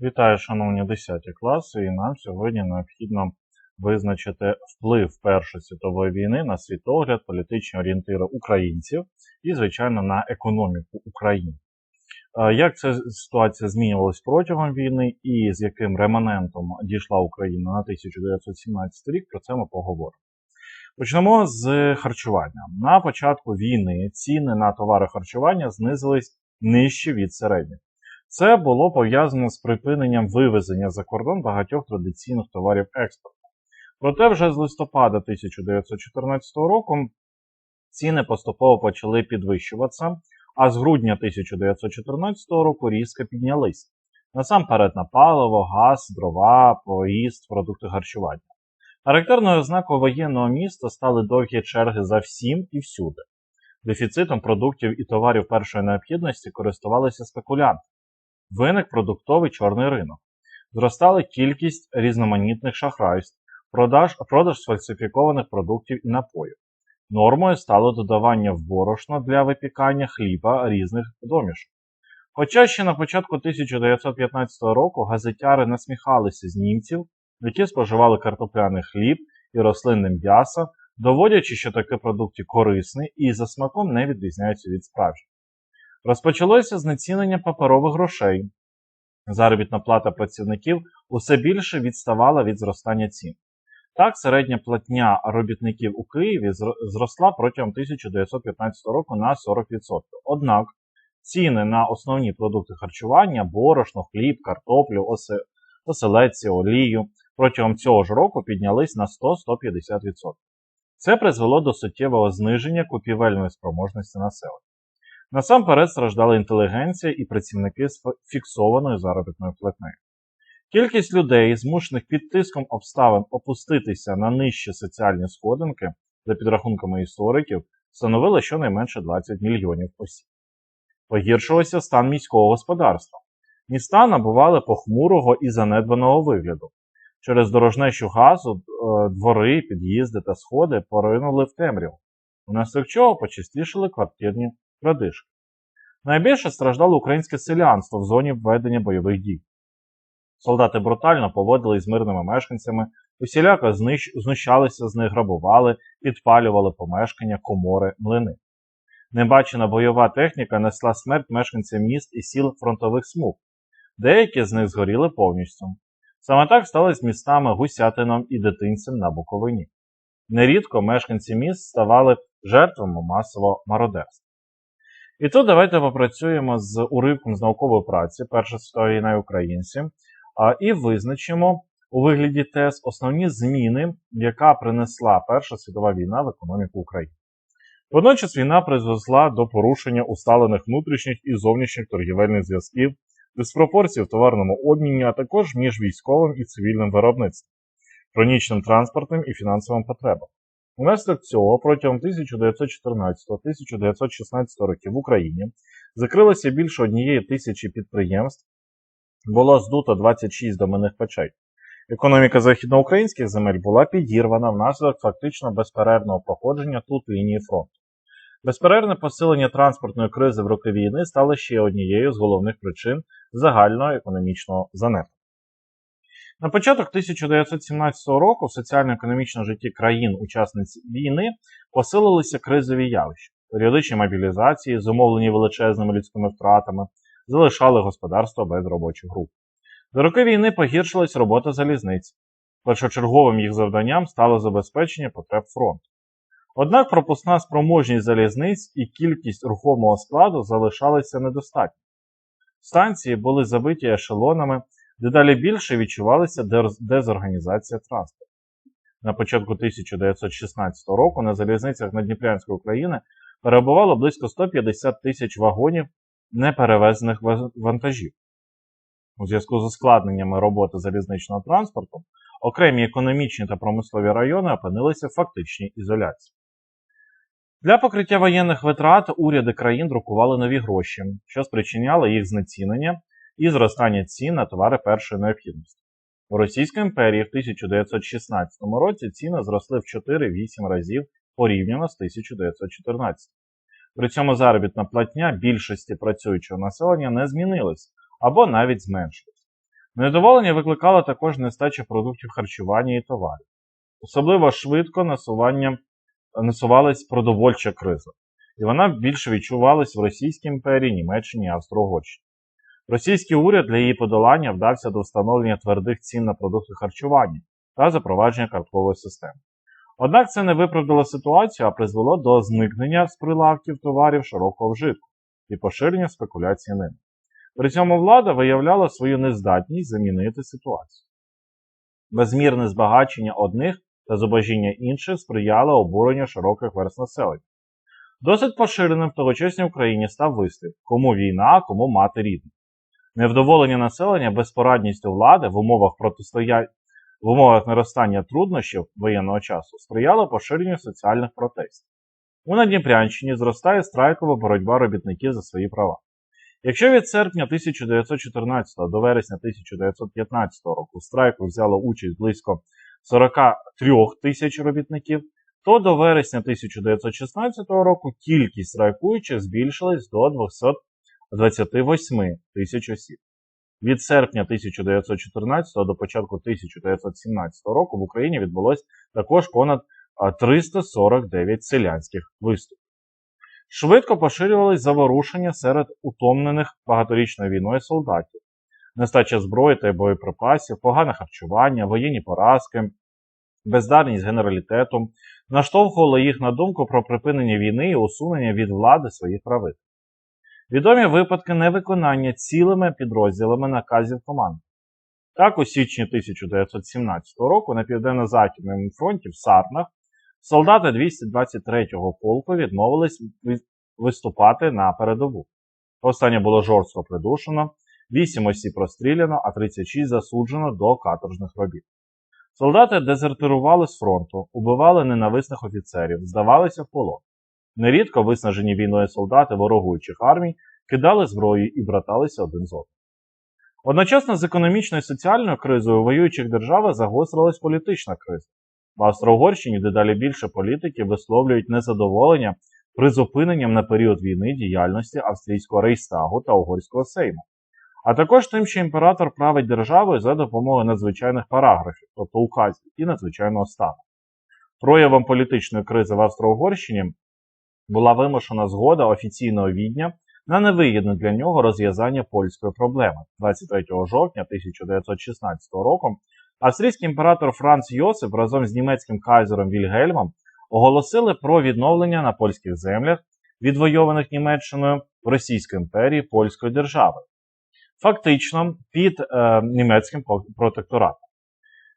Вітаю, шановні 10 класи, і нам сьогодні необхідно визначити вплив Першої світової війни на світогляд, політичні орієнтири українців і, звичайно, на економіку України. Як ця ситуація змінювалась протягом війни і з яким реманентом дійшла Україна на 1917 рік, про це ми поговоримо. Почнемо з харчування. На початку війни ціни на товари харчування знизились нижче від середніх. Це було пов'язано з припиненням вивезення за кордон багатьох традиційних товарів експорту. Проте вже з листопада 1914 року ціни поступово почали підвищуватися, а з грудня 1914 року різко піднялись. Насамперед на паливо, газ, дрова, проїзд, продукти харчування. Характерною ознакою воєнного міста стали довгі черги за всім і всюди. Дефіцитом продуктів і товарів першої необхідності користувалися спекулянти виник продуктовий чорний ринок. Зростала кількість різноманітних шахрайств, продаж, продаж сфальсифікованих продуктів і напоїв. Нормою стало додавання в борошно для випікання хліба різних домішок. Хоча ще на початку 1915 року газетяри насміхалися з німців, які споживали картопляний хліб і рослинне м'ясо, доводячи, що такі продукти корисні і за смаком не відрізняються від справжніх. Розпочалося знецінення паперових грошей. Заробітна плата працівників усе більше відставала від зростання цін. Так, середня платня робітників у Києві зросла протягом 1915 року на 40%. Однак ціни на основні продукти харчування, борошно, хліб, картоплю, оселедці, олію протягом цього ж року піднялись на 100-150%. Це призвело до суттєвого зниження купівельної спроможності населення. Насамперед страждала інтелігенція і працівники з фіксованою заробітною платнею. Кількість людей, змушених під тиском обставин опуститися на нижчі соціальні сходинки, за підрахунками істориків, становила щонайменше 20 мільйонів осіб. Погіршувався стан міського господарства. Міста набували похмурого і занедбаного вигляду. Через дорожнечу газу двори, під'їзди та сходи поринули в темряву, внаслідок чого почастішили квартирні крадижки. Найбільше страждало українське селянство в зоні введення бойових дій. Солдати брутально поводились з мирними мешканцями, усіляко знущалися з них, грабували, підпалювали помешкання, комори, млини. Небачена бойова техніка несла смерть мешканцям міст і сіл фронтових смуг. Деякі з них згоріли повністю. Саме так сталося містами Гусятином і Дитинцем на Буковині. Нерідко мешканці міст ставали жертвами масового мародерства. І тут давайте попрацюємо з уривком з наукової праці Перша світова і українці і визначимо у вигляді тез основні зміни, яка принесла Перша світова війна в економіку України. Водночас війна призвела до порушення усталених внутрішніх і зовнішніх торгівельних зв'язків, диспропорцій в товарному обміні, а також між військовим і цивільним виробництвом, хронічним транспортним і фінансовим потребам. Унаслідок цього протягом 1914-1916 років в Україні закрилося більше однієї тисячі підприємств, було здуто 26 доменних печей. Економіка західноукраїнських земель була підірвана внаслідок фактично безперервного проходження тут лінії фронту. Безперервне посилення транспортної кризи в роки війни стало ще однією з головних причин загального економічного занепаду. На початок 1917 року в соціально-економічному житті країн-учасниць війни посилилися кризові явища, періодичні мобілізації, зумовлені величезними людськими втратами, залишали господарство без робочих груп. До роки війни погіршилась робота залізниць. Першочерговим їх завданням стало забезпечення потреб фронту. Однак пропускна спроможність залізниць і кількість рухомого складу залишалися недостатньо. Станції були забиті ешелонами, дедалі більше відчувалася дезорганізація транспорту. На початку 1916 року на залізницях Надніпрянської України перебувало близько 150 тисяч вагонів неперевезених вантажів. У зв'язку з ускладненнями роботи залізничного транспорту окремі економічні та промислові райони опинилися в фактичній ізоляції. Для покриття воєнних витрат уряди країн друкували нові гроші, що спричиняло їх знецінення і зростання цін на товари першої необхідності. У Російській імперії в 1916 році ціни зросли в 4-8 разів порівняно з 1914. При цьому заробітна платня більшості працюючого населення не змінилась або навіть зменшилась. Недоволення викликало також нестача продуктів харчування і товарів. Особливо швидко насування, насувалась продовольча криза, і вона більше відчувалась в Російській імперії, Німеччині і Австро-Угорщині. Російський уряд для її подолання вдався до встановлення твердих цін на продукти харчування та запровадження карткової системи. Однак це не виправдало ситуацію, а призвело до зникнення з прилавків товарів широкого вжитку і поширення спекуляції ними. При цьому влада виявляла свою нездатність замінити ситуацію. Безмірне збагачення одних та зубожіння інших сприяло обуренню широких верст населення. Досить поширеним в тогочасній Україні став вислів кому війна, кому мати рідна. Невдоволення населення безпорадністю влади в умовах протистояння в умовах наростання труднощів воєнного часу сприяло поширенню соціальних протестів. У Надніпрянщині зростає страйкова боротьба робітників за свої права. Якщо від серпня 1914 до вересня 1915 року в страйку взяло участь близько 43 тисяч робітників, то до вересня 1916 року кількість страйкуючих збільшилась до 228 тисяч осіб. Від серпня 1914 до початку 1917 року в Україні відбулось також понад 349 селянських виступів. Швидко поширювались заворушення серед утомлених багаторічною війною солдатів, нестача зброї та боєприпасів, погане харчування, воєнні поразки, бездарність генералітету наштовхували їх на думку про припинення війни і усунення від влади своїх правителів. Відомі випадки невиконання цілими підрозділами наказів команд. Так, у січні 1917 року на південно-західному фронті в Сарнах солдати 223-го полку відмовились виступати на передову. Повстання було жорстко придушено, 8 осіб розстріляно, а 36 засуджено до каторжних робіт. Солдати дезертирували з фронту, убивали ненависних офіцерів, здавалися в полон. Нерідко виснажені війною солдати ворогуючих армій кидали зброю і браталися один з одним. Одночасно з економічною і соціальною кризою у воюючих державах загострилась політична криза. В Австро-Угорщині дедалі більше політиків висловлюють незадоволення призупиненням на період війни діяльності австрійського рейстагу та угорського сейму, а також тим, що імператор править державою за допомогою надзвичайних параграфів, тобто указів і надзвичайного стану. Проявом політичної кризи в Австро-Угорщині була вимушена згода офіційного відня на невигідне для нього розв'язання польської проблеми 23 жовтня 1916 року. Австрійський імператор Франц Йосип разом з німецьким кайзером Вільгельмом оголосили про відновлення на польських землях, відвойованих Німеччиною в Російській імперії польської держави, фактично під е, німецьким протекторатом.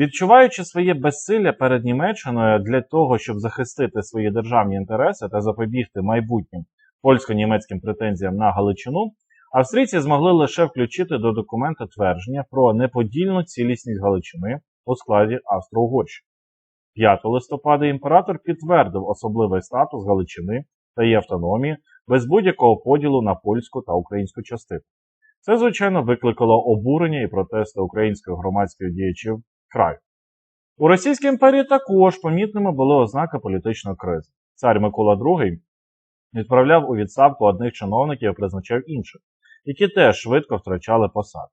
Відчуваючи своє безсилля перед Німеччиною для того, щоб захистити свої державні інтереси та запобігти майбутнім польсько-німецьким претензіям на Галичину, австрійці змогли лише включити до документа твердження про неподільну цілісність Галичини у складі Австро-Угорщини. 5 листопада імператор підтвердив особливий статус Галичини та її автономії без будь-якого поділу на польську та українську частину. Це, звичайно, викликало обурення і протести українських громадських діячів краю. У Російській імперії також помітними були ознаки політичної кризи. Цар Микола II відправляв у відставку одних чиновників і призначав інших, які теж швидко втрачали посади.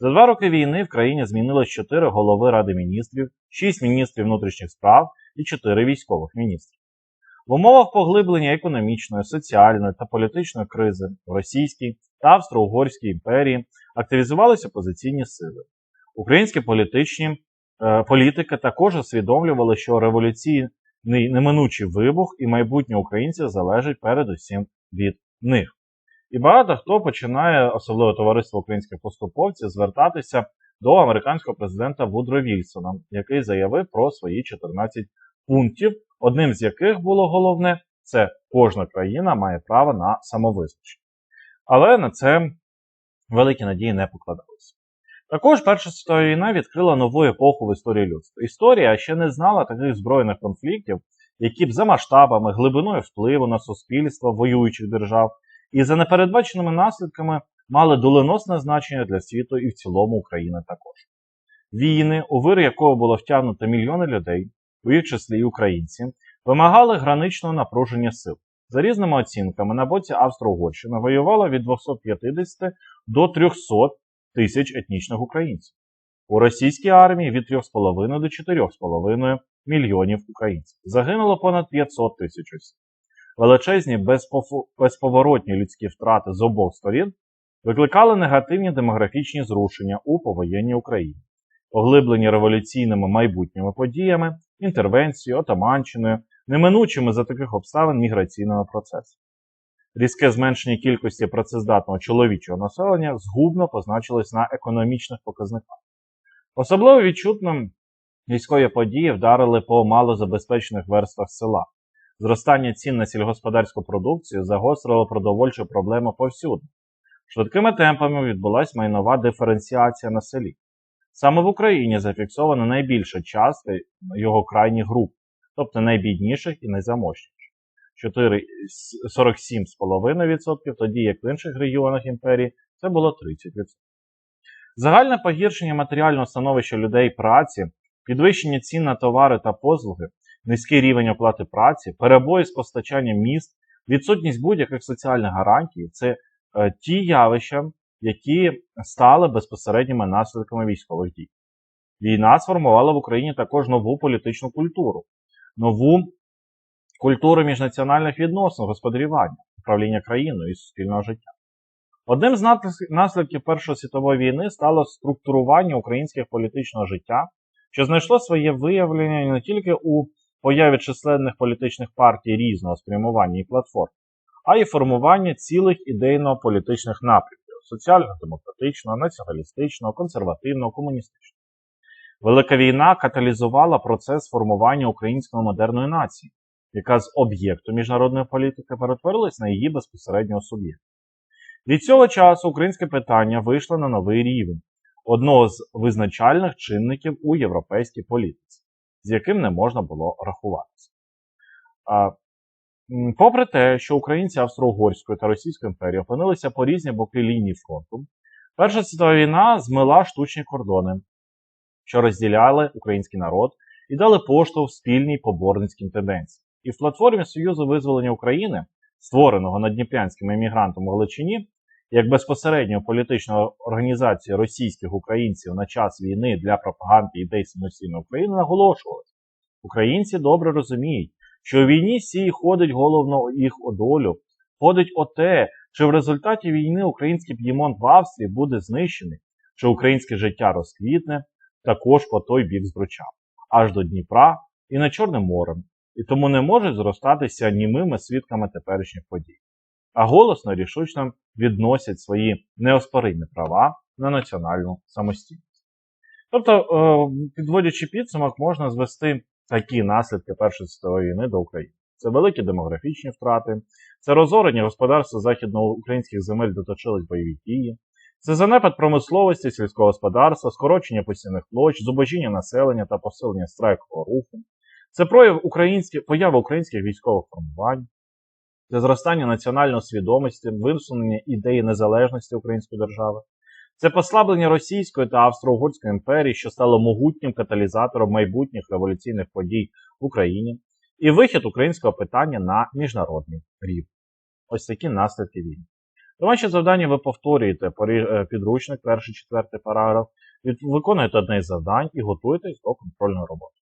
За два роки війни в країні змінилось 4 голови Ради міністрів, 6 міністрів внутрішніх справ і 4 військових міністрів. В умовах поглиблення економічної, соціальної та політичної кризи в Російській та Австро-Угорській імперії активізувалися опозиційні сили. Українські політичні політики також усвідомлювали, що революційний неминучий вибух і майбутнє українців залежить передусім від них. І багато хто починає, особливо товариство українських поступовців, звертатися до американського президента Вудро Вільсона, який заявив про свої 14 пунктів, одним з яких було головне це кожна країна має право на самовизначення. Але на це великі надії не покладалися. Також Перша світова війна відкрила нову епоху в історії людства. Історія ще не знала таких збройних конфліктів, які б за масштабами, глибиною впливу на суспільство воюючих держав і за непередбаченими наслідками мали доленосне значення для світу і в цілому України також. Війни, у вир якого було втягнуто мільйони людей, у їх числі і українці, вимагали граничного напруження сил. За різними оцінками, на боці Австро-Угорщини воювало від 250 до 300 тисяч етнічних українців. У російській армії від 3,5 до 4,5 мільйонів українців. Загинуло понад 500 тисяч осіб. Величезні безповоротні людські втрати з обох сторін викликали негативні демографічні зрушення у повоєнній Україні, поглиблені революційними майбутніми подіями, інтервенцією, отаманщиною, неминучими за таких обставин міграційними процесами. Різке зменшення кількості працездатного чоловічого населення згубно позначилось на економічних показниках. Особливо відчутним військові події вдарили по малозабезпечених верствах села. Зростання цін на сільгосподарську продукцію загострило продовольчу проблему повсюди. Швидкими темпами відбулася майнова диференціація на селі. Саме в Україні зафіксована найбільша частка його крайніх груп, тобто найбідніших і найзаможніших. 4 47,5%, тоді як в інших регіонах імперії це було 30%. Загальне погіршення матеріального становища людей праці, підвищення цін на товари та послуги, низький рівень оплати праці, перебої з постачанням міст, відсутність будь-яких соціальних гарантій це е, ті явища, які стали безпосередніми наслідками військових дій. Війна сформувала в Україні також нову політичну культуру, нову культуру міжнаціональних відносин, господарювання, управління країною і суспільного життя. Одним з наслідків Першої світової війни стало структурування українського політичного життя, що знайшло своє виявлення не тільки у появі численних політичних партій різного спрямування і платформ, а й формування цілих ідейно-політичних напрямків соціально-демократичного, націоналістичного, консервативного, комуністичного. Велика війна каталізувала процес формування української модерної нації, яка з об'єкту міжнародної політики перетворилась на її безпосереднього суб'єкта. Від цього часу українське питання вийшло на новий рівень одного з визначальних чинників у європейській політиці, з яким не можна було рахуватися. Попри те, що українці Австро-Угорської та Російської імперії опинилися по різні боки лінії фронту, Перша світова війна змила штучні кордони, що розділяли український народ і дали поштовх спільній поборницьким тенденціям. І в платформі Союзу визволення України, створеного надніпрянськими емігрантами в Галичині, як безпосередньо політичної організації російських українців на час війни для пропаганди ідей самостійної України наголошувалось. Українці добре розуміють, що у війні сій ходить головно їх о долю, ходить о те, чи в результаті війни український п'ємонт в Австрії буде знищений, чи українське життя розквітне також по той бік збруча, аж до Дніпра і на Чорним морем, і тому не можуть зростатися німими свідками теперішніх подій, а голосно рішучно відносять свої неоспоримі права на національну самостійність. Тобто, е, підводячи підсумок, можна звести такі наслідки Першої світової війни до України. Це великі демографічні втрати, це розорення господарства західноукраїнських земель, де точились бойові дії, це занепад промисловості, сільського господарства, скорочення постійних площ, зубожіння населення та посилення страйкового руху, це прояв українських, поява українських військових формувань, це зростання національної свідомості, висунення ідеї незалежності української держави, це послаблення Російської та Австро-Угорської імперії, що стало могутнім каталізатором майбутніх революційних подій в Україні, і вихід українського питання на міжнародний рівень. Ось такі наслідки війни. Домашнє завдання ви повторюєте е, підручник, перший, четвертий параграф, виконуєте одне з завдань і готуєтесь до контрольної роботи.